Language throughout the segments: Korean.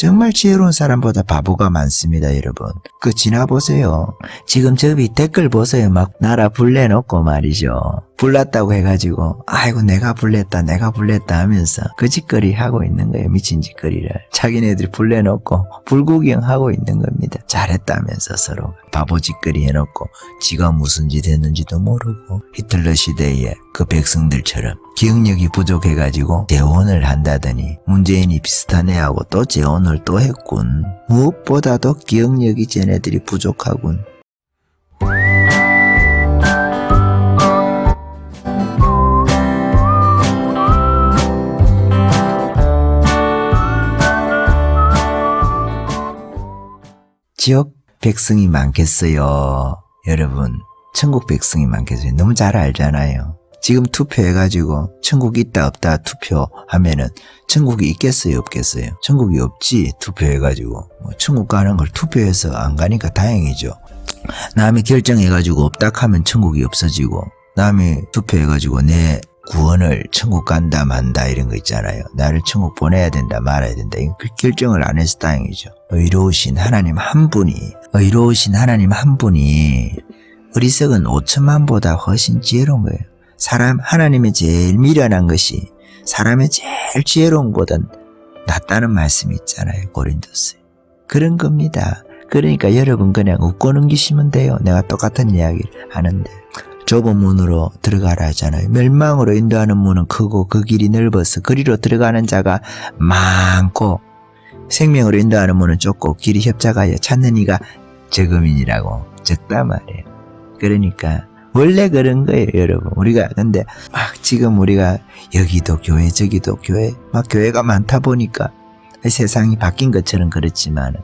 정말 지혜로운 사람보다 바보가 많습니다, 여러분. 그 지나보세요. 지금 저기 댓글 보세요. 막 나라 불내놓고 말이죠. 불났다고 해가지고 아이고 내가 불냈다 내가 불냈다 하면서 그 짓거리 하고 있는 거예요. 미친 짓거리를. 자기네들이 불내놓고 불구경하고 있는 겁니다. 잘했다면서 서로 바보 짓거리 해놓고 지가 무슨 짓 했는지도 모르고 히틀러 시대에 그 백성들처럼 기억력이 부족해가지고 재혼을 한다더니 문재인이 비슷한 애하고 또 재혼을 또 했군. 무엇보다도 기억력이 쟤네들이 부족하군. 지역 백성이 많겠어요. 여러분, 천국 백성이 많겠어요. 너무 잘 알잖아요. 지금 투표해가지고 천국 있다 없다 투표하면은 천국이 있겠어요 없겠어요? 천국이 없지 투표해가지고 뭐 천국 가는 걸 투표해서 안 가니까 다행이죠. 남이 결정해가지고 없다 하면 천국이 없어지고 남이 투표해가지고 내 구원을 천국 간다 만다 이런 거 있잖아요. 나를 천국 보내야 된다 말아야 된다. 이그 결정을 안 해서 다행이죠. 의로우신 하나님 한 분이 의로우신 하나님 한 분이 어리석은 5천만보다 훨씬 지혜로운 거예요. 사람 하나님의 제일 미련한 것이 사람의 제일 지혜로운 것보다 낫다는 말씀이 있잖아요. 고린도스. 그런 겁니다. 그러니까 여러분 그냥 웃고 넘기시면 돼요. 내가 똑같은 이야기를 하는데. 좁은 문으로 들어가라 하잖아요. 멸망으로 인도하는 문은 크고 그 길이 넓어서 그리로 들어가는 자가 많고 생명으로 인도하는 문은 좁고 길이 협착하여 찾는 이가 적음이니라고 적다 말이에요. 그러니까 원래 그런 거예요, 여러분. 우리가 근데 막 지금 우리가 여기도 교회 저기도 교회 막 교회가 많다 보니까 세상이 바뀐 것처럼 그렇지만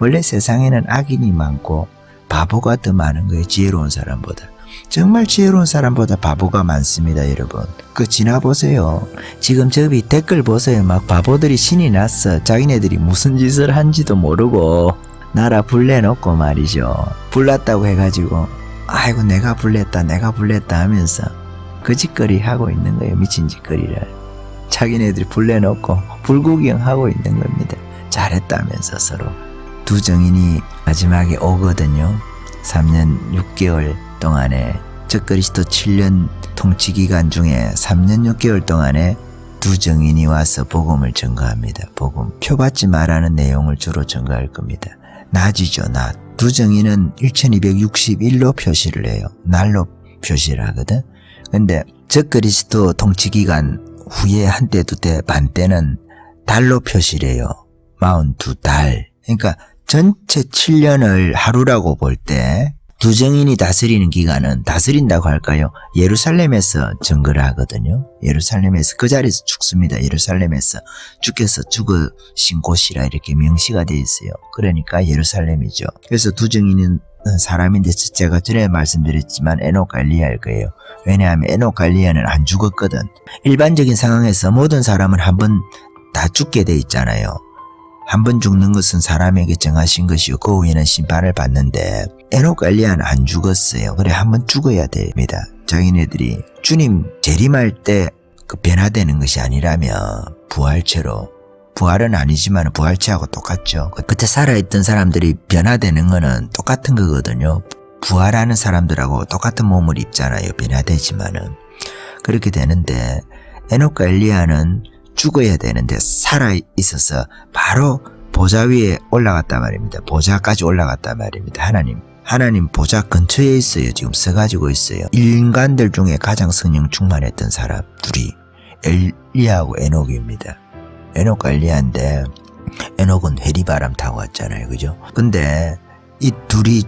원래 세상에는 악인이 많고 바보가 더 많은 거예요. 지혜로운 사람보다. 정말 지혜로운 사람보다 바보가 많습니다, 여러분. 그 지나보세요. 지금 저기 댓글 보세요. 막 바보들이 신이 났어. 자기네들이 무슨 짓을 한지도 모르고 나라 불내놓고 말이죠. 불났다고 해가지고 아이고 내가 불냈다 내가 불냈다 하면서 그 짓거리 하고 있는 거예요. 미친 짓거리를. 자기네들이 불내놓고 불구경하고 있는 겁니다. 잘했다면서 서로. 두 정인이 마지막에 오거든요. 3년 6개월 동안에 적그리스도 7년 통치 기간 중에 3년 6개월 동안에 두 정인이 와서 복음을 전가합니다. 복음. 표받지 말라는 내용을 주로 전가할 겁니다. 낮이죠, 낮. 두 정인은 1261로 표시를 해요. 날로 표시를 하거든. 근데 적그리스도 통치 기간 후에 한때 두 때 반때는 달로 표시를 해요. 42달. 그러니까 전체 7년을 하루라고 볼 때 두정인이 다스리는 기간은 다스린다고 할까요? 예루살렘에서 증거를 하거든요. 예루살렘에서 그 자리에서 죽습니다. 예루살렘에서 주께서 죽으신 곳이라 이렇게 명시가 되어 있어요. 그러니까 예루살렘이죠. 그래서 두정인은 사람인데 제가 전에 말씀드렸지만 에녹 갈리아일 거예요. 왜냐하면 에녹 갈리아는 안 죽었거든. 일반적인 상황에서 모든 사람은 한 번 다 죽게 돼 있잖아요. 한 번 죽는 것은 사람에게 정하신 것이요. 그 후에는 심판을 받는데 에녹 엘리야는 안 죽었어요. 그래 한 번 죽어야 됩니다. 자기네들이 주님 재림할 때 그 변화되는 것이 아니라면 부활체로 부활은 아니지만 부활체하고 똑같죠. 그- 그때 살아있던 사람들이 변화되는 거는 똑같은 거거든요. 부활하는 사람들하고 똑같은 몸을 입잖아요. 변화되지만은 그렇게 되는데 에녹과 엘리야는 죽어야 되는데 살아 있어서 바로 보좌 위에 올라갔단 말입니다. 보좌까지 올라갔단 말입니다. 하나님. 하나님 보좌 근처에 있어요. 지금 서가지고 있어요. 인간들 중에 가장 성령 충만했던 사람 둘이 엘리야하고 에녹입니다. 에녹과 엘리야인데 에녹은 회리바람 타고 왔잖아요. 그죠? 근데 이 둘이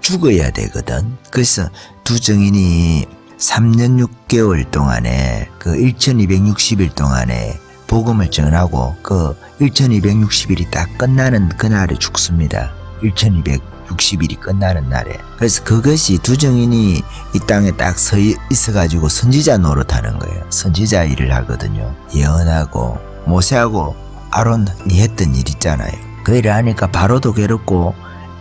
죽어야 되거든. 그래서 두 정인이 3년 6개월 동안에 그 1260일 동안에 복음을 전하고 그 1260일이 딱 끝나는 그날에 죽습니다. 1260일이 끝나는 날에. 그래서 그것이 두 정인이 이 땅에 딱 서 있어가지고 선지자 노릇하는 거예요. 선지자 일을 하거든요. 예언하고 모세하고 아론이 했던 일 있잖아요. 그 일을 하니까 바로도 괴롭고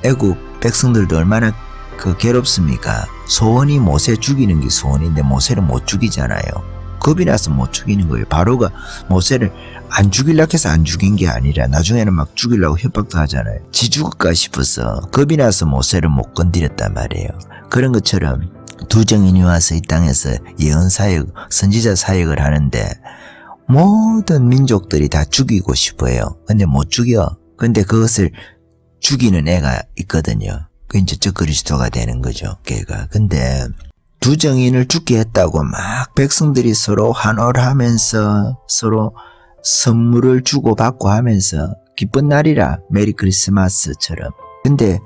애국 백성들도 얼마나 그 괴롭습니까? 소원이 모세 죽이는 게 소원인데 모세를 못 죽이잖아요. 겁이 나서 못 죽이는 거예요. 바로가 모세를 안 죽이려고 해서 안 죽인 게 아니라 나중에는 막 죽이려고 협박도 하잖아요. 지 죽을까 싶어서 겁이 나서 모세를 못 건드렸단 말이에요. 그런 것처럼 두 정인이 와서 이 땅에서 예언 사역, 선지자 사역을 하는데 모든 민족들이 다 죽이고 싶어요. 근데 못 죽여. 근데 그것을 죽이는 애가 있거든요. 그 이제 저 그리스도가 되는 거죠. 걔가. 근데 두 정인을 죽게 했다고 막 백성들이 서로 환호하면서 서로 선물을 주고받고 하면서 기쁜 날이라 메리 크리스마스처럼. 근데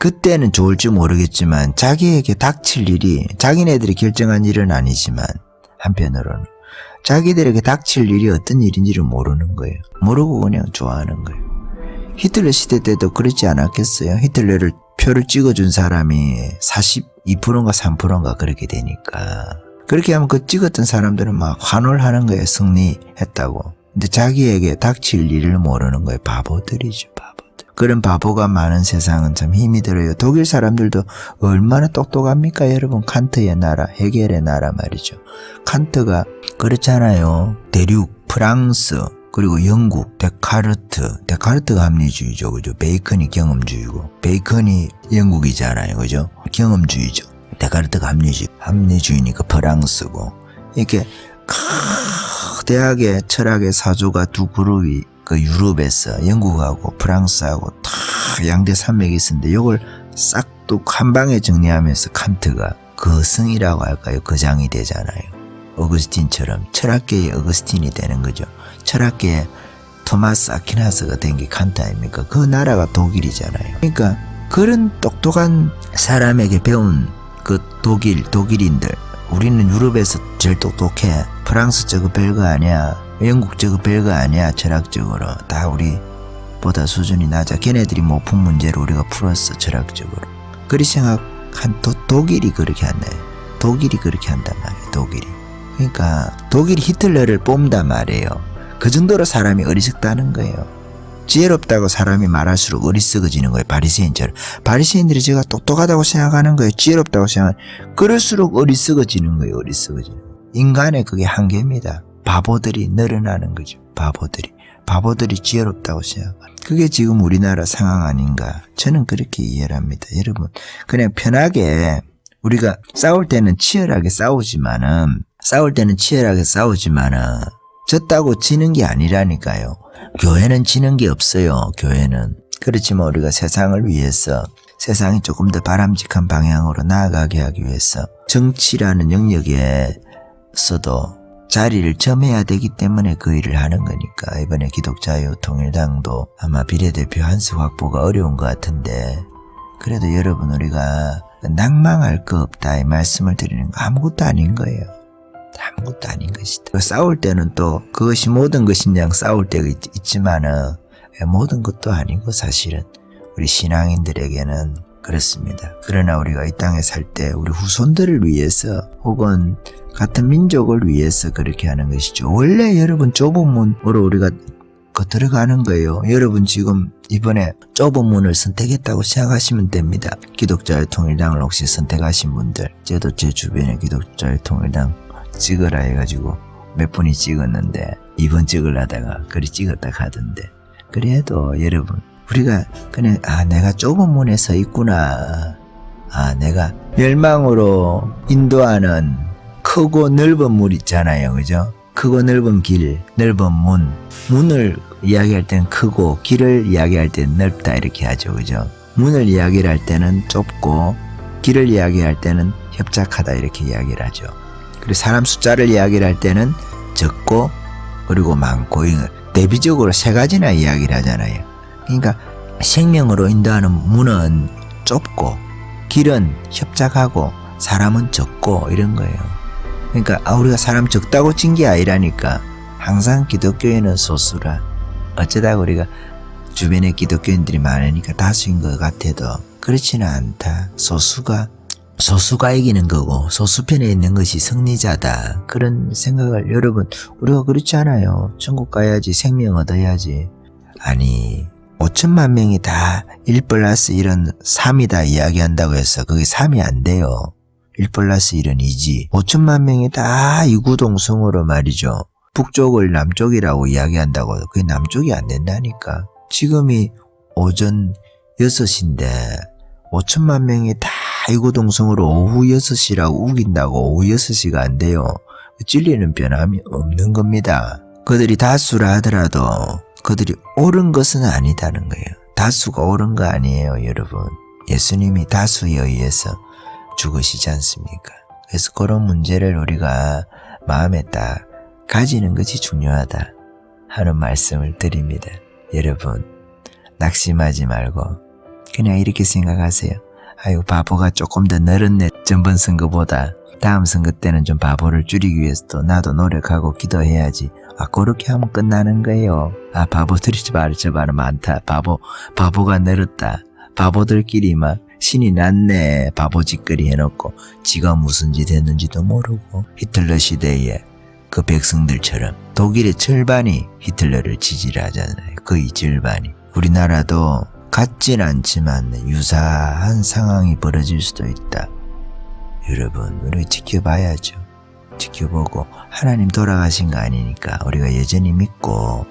그때는 좋을지 모르겠지만 자기에게 닥칠 일이 자기네들이 결정한 일은 아니지만 한편으로는 자기들에게 닥칠 일이 어떤 일인지를 모르는 거예요. 모르고 그냥 좋아하는 거예요. 히틀러 시대 때도 그렇지 않았겠어요? 히틀러를 표를 찍어준 사람이 42%인가 3%인가 그렇게 되니까. 그렇게 하면 그 찍었던 사람들은 막 환호를 하는 거예요. 승리했다고. 근데 자기에게 닥칠 일을 모르는 거예요. 바보들이죠, 바보들. 그런 바보가 많은 세상은 참 힘이 들어요. 독일 사람들도 얼마나 똑똑합니까, 여러분? 칸트의 나라, 헤겔의 나라 말이죠. 칸트가 그렇잖아요. 대륙, 프랑스, 그리고 영국, 데카르트. 데카르트가 합리주의죠. 그죠? 베이컨이 경험주의고. 베이컨이 영국이잖아요. 그죠? 경험주의죠. 데카르트가 합리주의. 합리주의니까 프랑스고. 이렇게, 대학의 철학의 사조가 두 그룹이 그 유럽에서 영국하고 프랑스하고 다 양대 산맥이 있었는데 이걸 싹둑 한 방에 정리하면서 칸트가 그 성이라고 할까요? 거장이 되잖아요. 어거스틴처럼 철학계의 어거스틴이 되는 거죠. 철학계의 토마스 아퀴나스가 된 게 칸트 아닙니까? 그 나라가 독일이잖아요. 그러니까 그런 똑똑한 사람에게 배운 그 독일, 독일인들 우리는 유럽에서 제일 똑똑해. 프랑스 저거 별거 아니야. 영국 저거 별거 아니야. 철학적으로. 다 우리보다 수준이 낮아. 걔네들이 못 푼 문제를 우리가 풀었어. 철학적으로. 그리 생각한 또 독일이 그렇게 한다. 독일이 그렇게 한단 말이에요. 독일이. 그러니까 독일이 히틀러를 뽑는단 말이에요. 그 정도로 사람이 어리석다는 거예요. 지혜롭다고 사람이 말할수록 어리석어지는 거예요. 바리새인처럼. 바리새인들이 제가 똑똑하다고 생각하는 거예요. 지혜롭다고 생각. 그럴수록 어리석어지는 거예요. 어리석어지는. 인간의 그게 한계입니다. 바보들이 늘어나는 거죠. 바보들이. 바보들이 지혜롭다고 생각하는. 그게 지금 우리나라 상황 아닌가. 저는 그렇게 이해를 합니다. 여러분, 그냥 편하게 우리가 싸울 때는 치열하게 싸우지만은 싸울 때는 치열하게 싸우지만은 졌다고 지는 게 아니라니까요. 교회는 지는 게 없어요. 교회는. 그렇지만 우리가 세상을 위해서 세상이 조금 더 바람직한 방향으로 나아가게 하기 위해서 정치라는 영역에서도 자리를 점해야 되기 때문에 그 일을 하는 거니까 이번에 기독자유 통일당도 아마 비례대표 한수 확보가 어려운 것 같은데 그래도 여러분 우리가 낭망할 거 없다 이 말씀을 드리는 거 아무것도 아닌 거예요. 아무것도 아닌 것이다. 싸울 때는 또 그것이 모든 것이냐 싸울 때가 있, 있지만은 모든 것도 아니고 사실은 우리 신앙인들에게는 그렇습니다. 그러나 우리가 이 땅에 살 때 우리 후손들을 위해서 혹은 같은 민족을 위해서 그렇게 하는 것이죠. 원래 여러분 좁은 문으로 우리가 그 들어가는 거예요. 여러분 지금 이번에 좁은 문을 선택했다고 생각하시면 됩니다. 기독자의 통일당을 혹시 선택하신 분들, 저도 제 주변에 기독자의 통일당 찍으라 해가지고 몇 분이 찍었는데 이번 찍으려다가 그리 찍었다 가던데. 그래도 여러분 우리가 그냥 아 내가 좁은 문에 서 있구나. 아 내가 멸망으로 인도하는 크고 넓은 물 있잖아요. 그죠? 크고 넓은 길 넓은 문. 문을 이야기할 때는 크고 길을 이야기할 때는 넓다 이렇게 하죠. 그죠? 문을 이야기를 할 때는 좁고 길을 이야기할 때는 협착하다 이렇게 이야기를 하죠 그리고 사람 숫자를 이야기를 할 때는 적고 그리고 많고 대비적으로 세 가지나 이야기를 하잖아요. 그러니까 생명으로 인도하는 문은 좁고 길은 협착하고 사람은 적고 이런 거예요. 그러니까 아 우리가 사람 적다고 친 게 아니라니까 항상 기독교인은 소수라 어쩌다 우리가 주변에 기독교인들이 많으니까 다수인 것 같아도 그렇지는 않다. 소수가 소수가 이기는 거고 소수편에 있는 것이 승리자다. 그런 생각을 여러분 우리가 그렇지 않아요. 천국 가야지 생명 얻어야지. 아니 5천만 명이 다 1 플러스 이런 3이다 이야기한다고 해서 그게 3이 안 돼요. 1 플러스 1은 2지. 5천만 명이 다 이구동성으로 말이죠. 북쪽을 남쪽이라고 이야기한다고 그게 남쪽이 안 된다니까. 지금이 오전 6시인데 5천만 명이 다 이구동성으로 오후 6시라고 우긴다고 오후 6시가 안 돼요. 찔리는 변함이 없는 겁니다. 그들이 다수라 하더라도 그들이 옳은 것은 아니다는 거예요. 다수가 옳은 거 아니에요, 여러분. 예수님이 다수에 의해서 죽으시지 않습니까? 그래서 그런 문제를 우리가 마음에 딱 가지는 것이 중요하다 하는 말씀을 드립니다. 여러분, 낙심하지 말고 그냥 이렇게 생각하세요. 아유, 바보가 조금 더 늘었네. 전번 선거보다. 다음 선거 때는 좀 바보를 줄이기 위해서 또 나도 노력하고 기도해야지. 아, 그렇게 하면 끝나는 거예요. 아, 바보들이 저 말이 저 말은 많다. 바보, 바보가 늘었다. 바보들끼리 막 신이 났네. 바보 짓거리 해놓고 지가 무슨 짓 했는지도 모르고 히틀러 시대에 그 백성들처럼 독일의 절반이 히틀러를 지지를 하잖아요. 거의 절반이. 우리나라도 같진 않지만 유사한 상황이 벌어질 수도 있다. 여러분, 우리 지켜봐야죠. 지켜보고 하나님 돌아가신 거 아니니까 우리가 여전히 믿고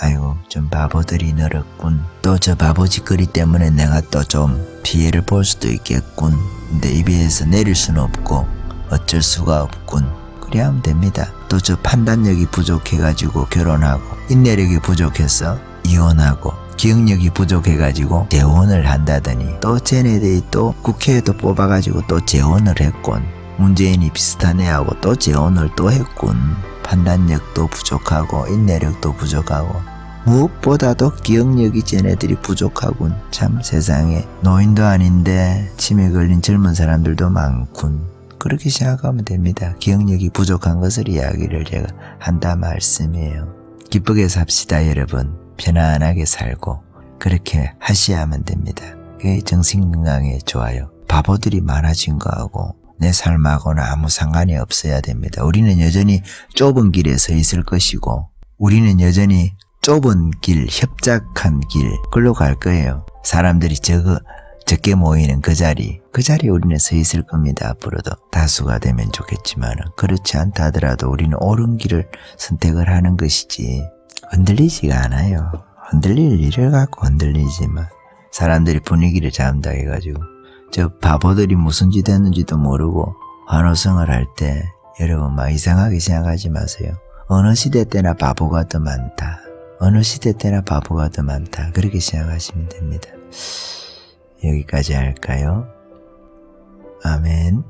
아이고 좀 바보들이 늘었군 또 저 바보 짓거리 때문에 내가 또 좀 피해를 볼 수도 있겠군 근데 이 비에서 내릴 수는 없고 어쩔 수가 없군 그래야 하면 됩니다 또 저 판단력이 부족해가지고 결혼하고 인내력이 부족해서 이혼하고 기억력이 부족해가지고 재혼을 한다더니 또 쟤네들이 또 국회에도 뽑아가지고 또 재혼을 했군 문재인이 비슷한 애하고 또 재혼을 또 했군. 판단력도 부족하고 인내력도 부족하고 무엇보다도 기억력이 쟤네들이 부족하군. 참 세상에 노인도 아닌데 치매 걸린 젊은 사람들도 많군. 그렇게 생각하면 됩니다. 기억력이 부족한 것을 이야기를 제가 한다 말씀이에요. 기쁘게 삽시다 여러분. 편안하게 살고 그렇게 하셔야만 됩니다. 그게 정신건강에 좋아요. 바보들이 많아진 거하고 내 삶하고는 아무 상관이 없어야 됩니다. 우리는 여전히 좁은 길에 서 있을 것이고, 우리는 여전히 좁은 길, 협착한 길, 글로 갈 거예요. 사람들이 적어, 적게 모이는 그 자리, 그 자리에 우리는 서 있을 겁니다. 앞으로도. 다수가 되면 좋겠지만, 그렇지 않다 하더라도 우리는 옳은 길을 선택을 하는 것이지, 흔들리지가 않아요. 흔들릴 일을 갖고 흔들리지만, 사람들이 분위기를 잡는다 해가지고, 저 바보들이 무슨 짓 했는지도 모르고 환호성을 할 때 여러분 막 이상하게 생각하지 마세요. 어느 시대 때나 바보가 더 많다. 어느 시대 때나 바보가 더 많다. 그렇게 생각하시면 됩니다. 여기까지 할까요? 아멘.